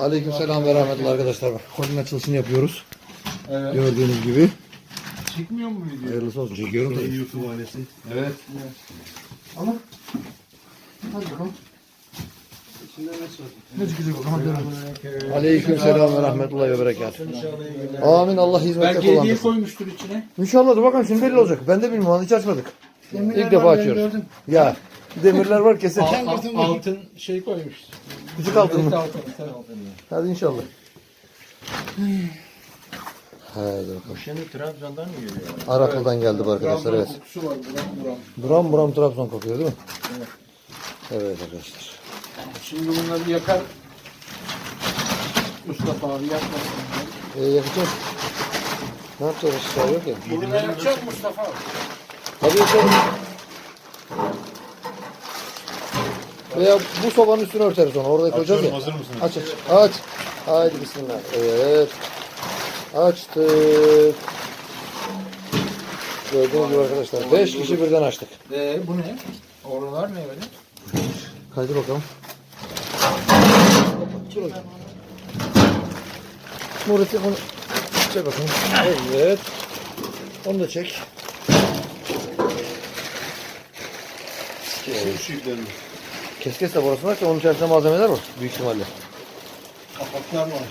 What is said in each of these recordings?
Aleykümselam ve rahmetullah arkadaşlar. Bak, kolin açılışını yapıyoruz. Evet. Gördüğünüz gibi. Çıkmıyor mu video? Hayırlısı olsun. Çekiyorum tabii. YouTube ailesi. Evet. Ama hadi bakalım. İçinde ne çıkıyor? Ne çıkacak bakalım. Hadi denelim. Aleykümselam ve rahmetullahi ve berekatuhu. Amin. Allah hizmette Belki hediye koymuştur içine. İnşallah dur bakalım şimdi belli olacak. Ben de bilmiyorum. Hiç açmadık. İlk defa açıyoruz. Ya demirler var kesin. Al- al- altın şey koymuş. Küçük altın mı? Altın, sen altın. Hadi inşallah. Hadi bakalım. Şimdi Trabzon'dan mı geliyor? Araklı'dan geldi bu arkadaşlar evet. kokusu var buram buram. Buram buram Trabzon kokuyor değil mi? Evet arkadaşlar. Şimdi bunları yakar. Mustafa abi yakmasın. Ee, yakacağız. Ne yapacağız? Işıklar yok ya. Bunu yakacak Mustafa abi. Hadi yakalım. Veya bu sobanın üstüne örteriz onu. Orada koyacağız ya. Hazır mısınız? Aç aç. Aç. Haydi bismillah. Evet. Açtık. Gördüğünüz gibi arkadaşlar. Beş kişi birden açtık. Ee, bu ne? Oralar ne öyle? Haydi bakalım. Murat'ı onu çek bakalım. Evet. Onu da çek. Kes kes de burasını aç. Onun içerisinde malzemeler var. Büyük ihtimalle. Kapaklar var mi?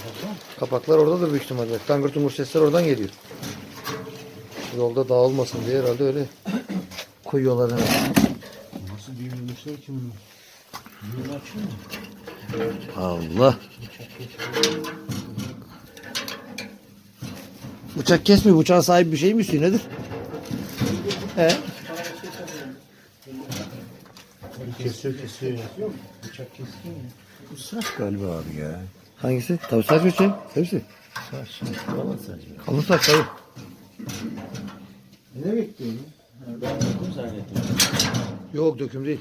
Kapaklar oradadır büyük ihtimalle. Tangır tungur sesler oradan geliyor. Yolda dağılmasın diye herhalde öyle koyuyorlar hemen. Nasıl büyümüşler ki bunu? Açıyor? Allah. Bıçak kesmiyor. Bıçağa sahip bir şey mi istiyor? Nedir? He? Kesiyor kesiyor. Bıçak kesiyor? Bu saç galiba abi ya. Hangisi? Tabii saç bıçağı. Hepsi. Saç. Valla saç. Kalın saç tabii. Ne bekliyorsun? Ben dokun zannettim. Yok döküm değil.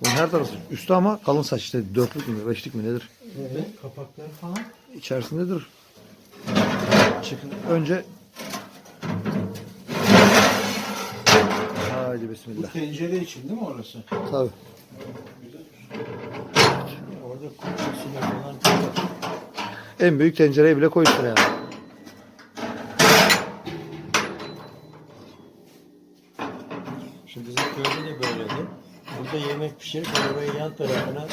Bunun her tarafı üstü ama kalın saç işte dörtlük mü beşlik mi nedir? Evet. Kapaklar falan. İçerisindedir. Çıkın. Önce Bismillah. Tencere için değil mi orası? Tabii. Orada kurçasıyla falan. En büyük tencereye bile koyuyorsun yani. Şimdi bizim köyde de böyleydi. Burada yemek pişirip oraya yan tarafına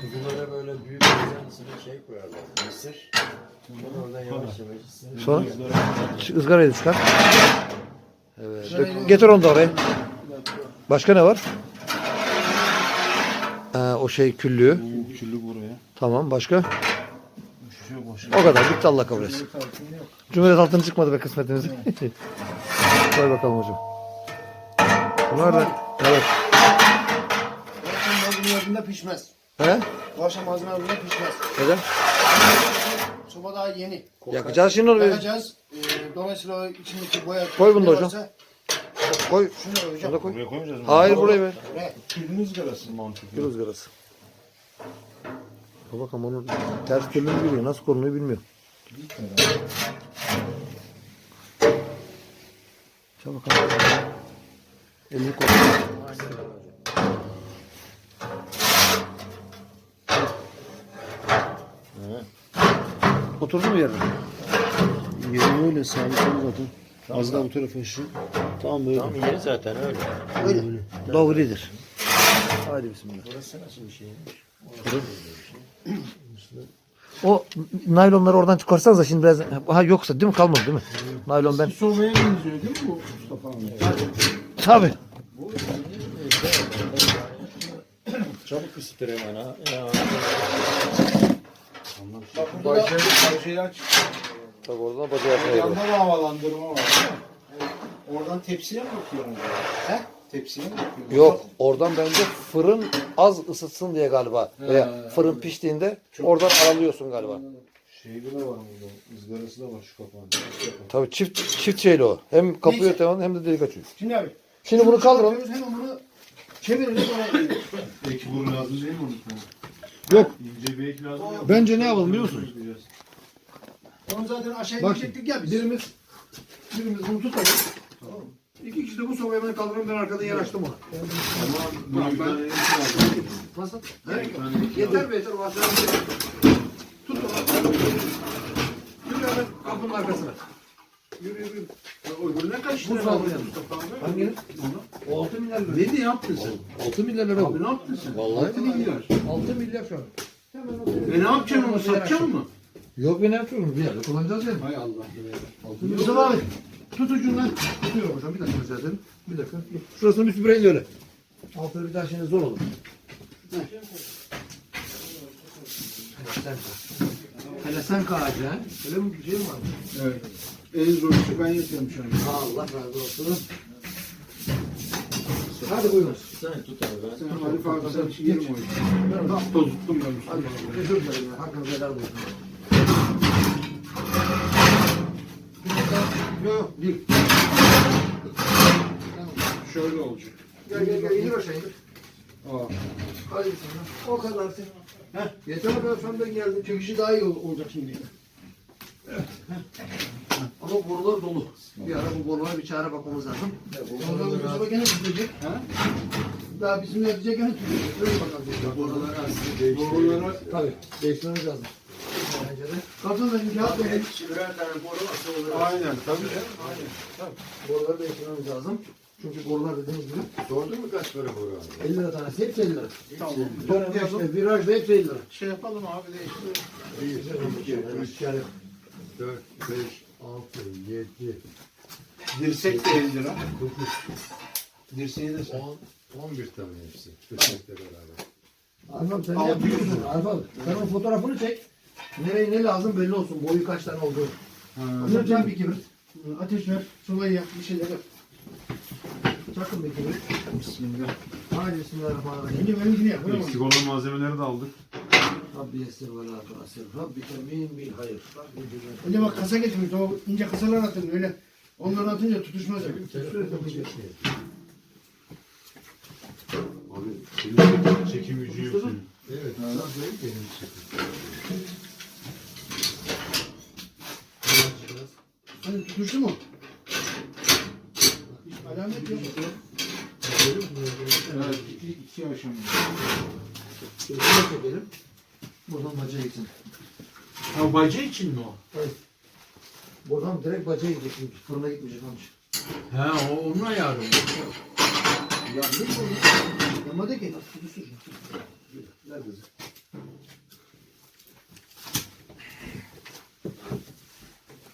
kuzulara böyle büyük bir şey koyarlar. Mısır. Sonra oradan yavaş yavaş. Sonra ızgarayı çıkar. Evet. dök- Getir onu da oraya. Başka ne var? Ee, o şey küllüğü. Bu küllü buraya. Tamam. Başka? Şu boş. O kadar. Bitti Allah kabul etsin. Cumhuriyet altını çıkmadı be kısmetimiz. Koy bakalım hocam. Bunlar da evet. Bu akşam malzemelerinde pişmez. He? Bu akşam malzemelerinde pişmez. Neden? Soba daha yeni. Yakacağız şimdi onu. Yakacağız. Ee, dolayısıyla o içindeki boya... Koy bunu da hocam. varsa Koy. Şunu hocam. Şunu da koy. Buraya koymayacağız mı? Hayır burayı ver. Buraya. Külün ızgarası. Mantıklı. Bir ızgarası. Dur bakalım onun ters türlü mü biliyor. Nasıl korunuyor bilmiyor. Çal bakalım. Elini koy. Oturdu mu yerine? Yeri öyle sabit zaten. Az daha bu tarafa şu. Tamam böyle. Tamam yeri zaten öyle. Öyle. Doğrudur. Haydi bismillah. Burası nasıl bir şeymiş? O naylonları oradan çıkarsanız da şimdi biraz ha yoksa değil mi kalmadı değil mi? Naylon ben Sobaya benziyor değil mi bu Mustafa abi? tabi Çabuk ısıtır hemen ha. Ya. Bak burada da bacağı aç. tabi oradan bacağı yapmaya Yanda da havalandırma var değil mi? Oradan tepsiye mi bakıyorsun? He? Tepsiye mi bakıyorsun? Yok oradan bence fırın az ısıtsın diye galiba. Veya fırın piştiğinde oradan aralıyorsun galiba. Şeyde de var burada. ızgarası da var şu kapağın. Tabi çift çift şeyli o. Hem kapıyor Neyse. tamam hem de delik açıyor. Şimdi abi. Şimdi bunu kaldıralım. Hemen bunu çeviririz. Oraya Ek boru lazım değil mi onun? Yok. Bence ne yapalım biliyor musunuz? Onu zaten aşağıya Bak, gidecektik ya biz. Birimiz, birimiz bunu tutalım. Tamam. İki kişi de bu sopayı ben kaldırıyorum ben arkadan yer açtım ona. Tamam. Nasıl? Gerek yok. Yeter be yeter. o aşağıya. Tut onu. Yürü hemen kapının arkasına. Yürü yürü. yürü öbürüne kaç Bu lira aldın. Mustafa abi? Hangi? Onu. O 6 milyar lira. Ne diye yaptın sen? 6 milyar lira Abi ne yaptın sen? Vallahi 6 milyar. 6 milyar şu an. E ne yapacaksın onu satacaksın mı? Yok ben ne yapıyorum? Bir yerde kullanacağız yani. Hay Allah. 6 milyar. Mustafa abi tut ucundan. Tutuyorum hocam bir dakika ederim. Bir dakika. Dur. Şurasını bir süpüreyin de öyle. Altını bir daha şimdi zor olur. Hele sen kağıcı ha. Öyle mi bir şey mi var? Evet. En zor işi ben yapıyorum şu an. Allah razı olsun. Hadi buyurun. Sen tut abi ben. Sen Arif abi sen bir şey yerim o işi. Nasıl tozuttum ben Hadi özür dilerim. ya. Hakkınızı helal olsun. Yok değil. Şöyle olacak. Gel gel gel indir aşağı indir. Aa. Hadi sana. O kadar sen. Heh. Yeter kadar sen de geldin. Çekişi daha iyi ol- olacak şimdi. Ama borular dolu. Bir ara bu borulara bir çare bakmamız lazım. Ondan Mustafa gene tutacak. Ha? Daha bizim yapacak gene tutacak. Öyle bakalım. Boruları. Borulara Tabii. Değiştirmemiz lazım. Kapın önce kağıt verin. Birer tane boru asılı Aynen tabii. Aynen. Boruları değiştirmemiz lazım. Çünkü borular dediğimiz gibi Sordun mu kaç para boru abi? 50 lira tanesi. Hepsi 50 lira. Tamam. Dönem işte viraj da hepsi 50 lira. Şey yapalım abi değiştirelim. 1, 2, 3, yani 4, 5, 6, 7, Dirsek de 50 lira. 9, Dirseği de sen. 10, 11 tane hepsi. Köşekle beraber. Arfam sen ne Altı yapıyorsun? yüz lira. Arfam sen onun fotoğrafını çek. Nereye ne lazım belli olsun. Boyu kaç tane olduğu. Onları çek bir kibrit. Ateş ver. Sobayı yak. Bir şeyler yap. Çakın bir kibrit. Bismillah. Hadi bismillahirrahmanirrahim. Önce benimkini yap. öyle mi? Eksik olan malzemeleri de aldık. Rabbi yessir ve la tuasir. Rabbi temin bil hayır. Önce bak kasa getirmiş. O ince kasalar atın öyle. Onları atınca tutuşmaz. ya. Abi senin çekim gücü yok senin. Evet, benim için. Hani tutuştu mu? Alamet yok. Evet, iki, iki aşama. Şöyle çekelim. Buradan bacağa gitsin. Ha baca için mi o? Buradan direkt bacağa gidecek. çünkü Fırına gitmeyecek amca. He o onun ayarı mı? Yandı mı? Yamadı ki. Tutuştur. Ver kızı.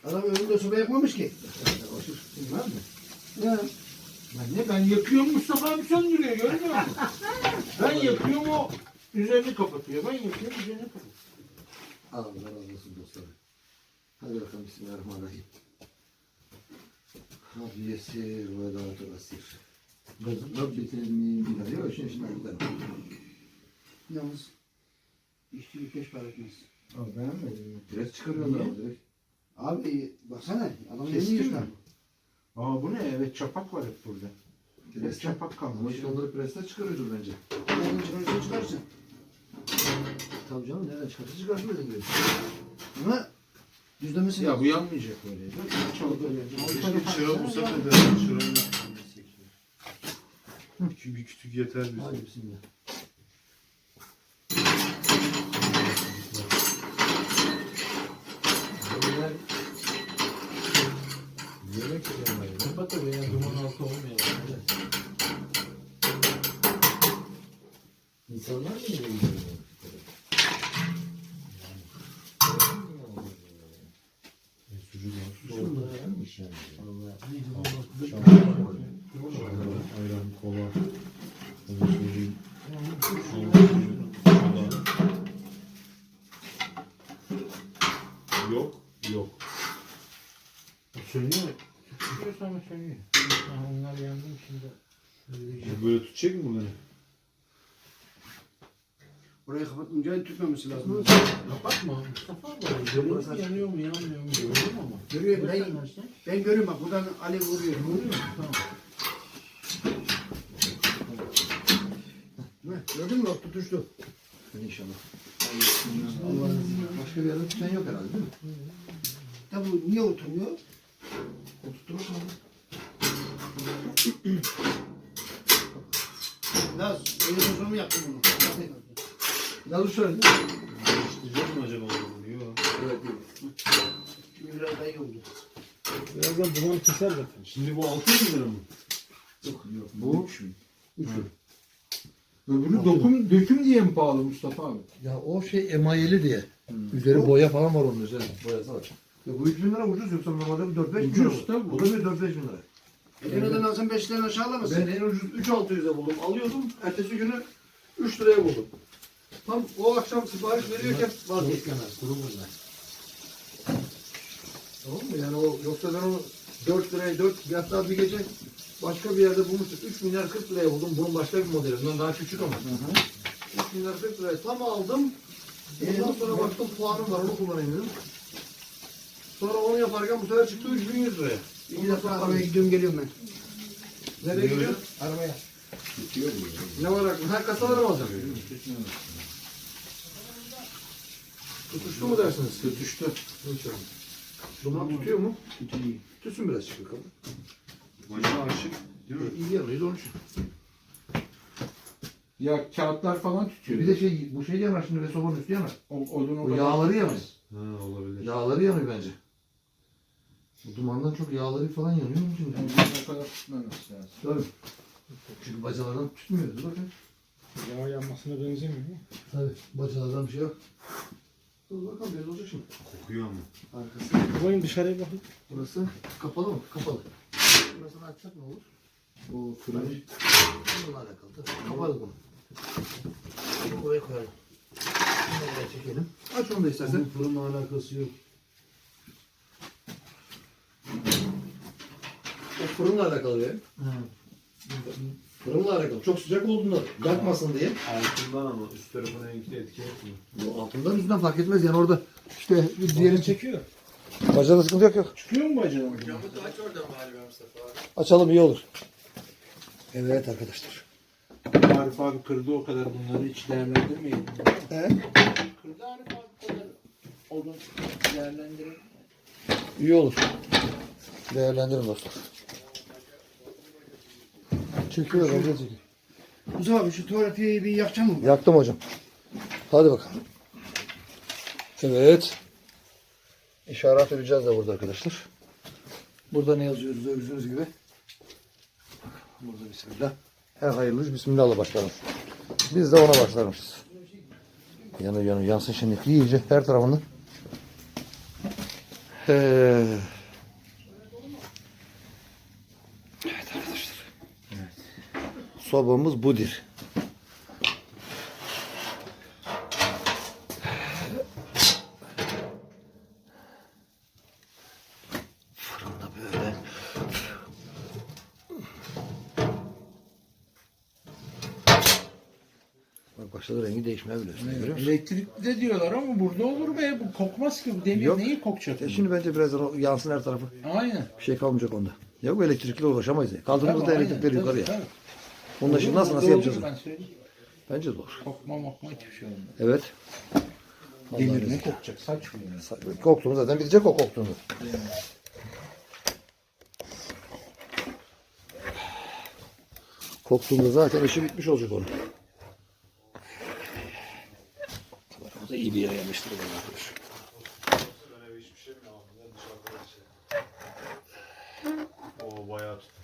Adam önünde soba yakmamış ki. Bilmem mi? Ne? Ben ne? Ben yakıyorum Mustafa abi söndürüyor görmüyor musun? ben yakıyorum o üzerini kapatıyor. Ben yakıyorum üzerini kapatıyor. Allah razı olsun dostlarım. Hadi bakalım Bismillahirrahmanirrahim. Rabbi yessir ve la tuasir. Rabbi temin bil hayır. Yok şimdi şimdi gidelim. Yalnız işçilik beş para etmez. Abi beğenmedim mi? Direkt çıkarıyorlar ama direkt. Abi baksana adam Kestin elini mi? yırtar. Aa bu ne? Evet çapak var hep burada. Direkt çapak Ama kalmış. işte onları preste çıkarıyordur bence. Nereden çıkarırsa çıkarsın. Tabii canım nereden çıkarsın dediğin gibi. Ama düzlemesi Ya bu yanmayacak böyle. Çabuk öyle. Keşke çırağı bulsak da çırağını. Küçük bir kütük yeter bize. Hadi bismillah. Yemek yiyorum Kapat da veya duman altı olmayalım. İnsanlar mı yiyor? Ayran, kola. Yok, yok. Sönüyor. Tutuyorsa ama sönüyor. Ha, onlar yandı şimdi. Böyle tutacak mı bunları? Orayı kapatınca tütmemesi lazım. Kapatma. Mustafa abi. Görüyor mu yanıyor mu yanmıyor mu görüyorum ama. Görüyor ben, ben görüyorum bak buradan Ali vuruyor. Vuruyor mu? Tamam. Gördün mü tutuştu. İnşallah. Allah'ın. Başka bir yerde tutan yok herhalde değil mi? Tabi bu niye oturmuyor? O tutturur mu? Laz, öyle sonra mı yaptın bunu? Yazı şöyle. Değiştireceğiz mi acaba onu? Yok. Evet değil. biraz daha iyi oldu. Birazdan duman keser zaten. Şimdi bu 600 lira mı? Yok yok. Bu- Üç mü? Üç mü? Öbürü dokum, döküm diye mi pahalı Mustafa abi? Ya o şey emayeli diye. Üzeri boya falan var onun üzerinde. Boyası var. Ya bu 3 bin lira ucuz yoksa normalde bu 4-5 bin lira. Ucuz tabii. Bu da bir 4-5 bin lira. Edirne'den alsam 5 liradan aşağı alamazsın. Ben en ucuz 3-600'e buldum. Alıyordum. Ertesi günü 3 liraya buldum. Tam o akşam sipariş veriyorken vazgeçtim. Kuru bunlar. Tamam mı? Yani o yoksa ben onu 4 liraya 4 hatta bir gece başka bir yerde bulmuştuk. 3 milyar 40 liraya buldum. Bunun başka bir modeli. Bundan daha küçük ama. 3 milyar 40 liraya tam aldım. Ondan sonra baktım puanım var onu kullanayım dedim. Sonra onu yaparken bu sefer çıktı 3100 liraya. İki defa arabaya gidiyorum geliyorum ben. Nereye gidiyorsun? Arabaya. Ne var? Ha kasaları mı alacaksın? Tutuştu mu dersiniz? Tutuştu. İnşallah. Duman tutuyor mu? Tutsun biraz çık bakalım. Başa aşık. Değil mi? İyi yanıyız onun için. Ya kağıtlar falan tutuyor. Bir de şey, bu şey yanar şimdi ve sobanın üstü yanar. o, odun o kadar. yağları yanıyor. Ha olabilir. Yağları yanıyor bence. Bu dumandan çok yağları falan yanıyor mu şimdi? Odun o kadar tutmaması lazım. Tabii. Çünkü bacalardan tutmuyor. Dur bakın. Yağ yanmasına benzemiyor mu? Tabii. Bacalardan bir şey yok. Dur bakalım belli olacak şimdi. Kokuyor ama. Arkası. Koyun dışarıya bakın. Burası kapalı mı? Kapalı. Burasını açsak ne olur? Bu fırın. Bununla alakalı. Tabii. Kapalı bunu. Bunu buraya koyalım. Bunu buraya çekelim. Aç onu da istersen. Bunun fırınla alakası yok. O fırınla alakalı benim. Fırınla alakalı. Çok sıcak olduğunda yakmasın diye. Altından ama üst tarafına etki etki etmiyor. Bu altından üstünden fark etmez yani orada işte bir diyelim çekiyor. Bacada sıkıntı yok yok. Çıkıyor mu bacağı? aç oradan bari Mustafa abi. Açalım iyi olur. Evet arkadaşlar. Arif abi kırdı o kadar bunları hiç değerlendirmeyin. He? Kırdı Arif abi o kadar odun değerlendirin. İyi olur. Değerlendirin dostlar. Çekiyor bence çekiyor. Mustafa abi şu tuvaleti bir yakacak mı? Yaktım hocam. Hadi bakalım. Evet. İşaret edeceğiz de burada arkadaşlar. Burada ne yazıyoruz gördüğünüz gibi. Burada bismillah. Her hayırlı bismillahla başlarız. Biz de ona başlarmışız. Yanıyor yanıyor yansın şimdi iyice her tarafını. Ee, Evet arkadaşlar. Sobamız budir. Fırında böyle. Bak başladı rengi değişmeye bile. Görüyor musun? Elektrikli de diyorlar ama burada olur be bu kokmaz ki bu demir Yok. neyi kokacak? Ya şimdi bence birazdan o yansın her tarafı. Aynen. Bir şey kalmayacak onda. Ya bu elektrikle uğraşamayız. ya. Kaldığımızda Tabii, elektrikleri yukarıya. Tabii, Onunla şimdi nasıl nasıl yapacağız? Ben söyleyeyim. Bence zor. Kokma mokma hiçbir şey olmaz. Evet. Demir ne kokacak saçma ya. Koktuğunu zaten bitecek o koktuğunu. Koktuğunda zaten işi bitmiş olacak onun. Kameramızı iyi bir yere yerleştirelim arkadaşlar. Şey şey. O bayağı tutmuş.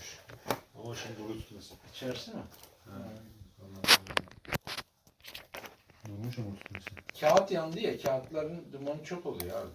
Ama şimdi dolu tutmasın. İçerisi mi? Durmuş ama. Kağıt yandı ya kağıtların dumanı çok oluyor abi.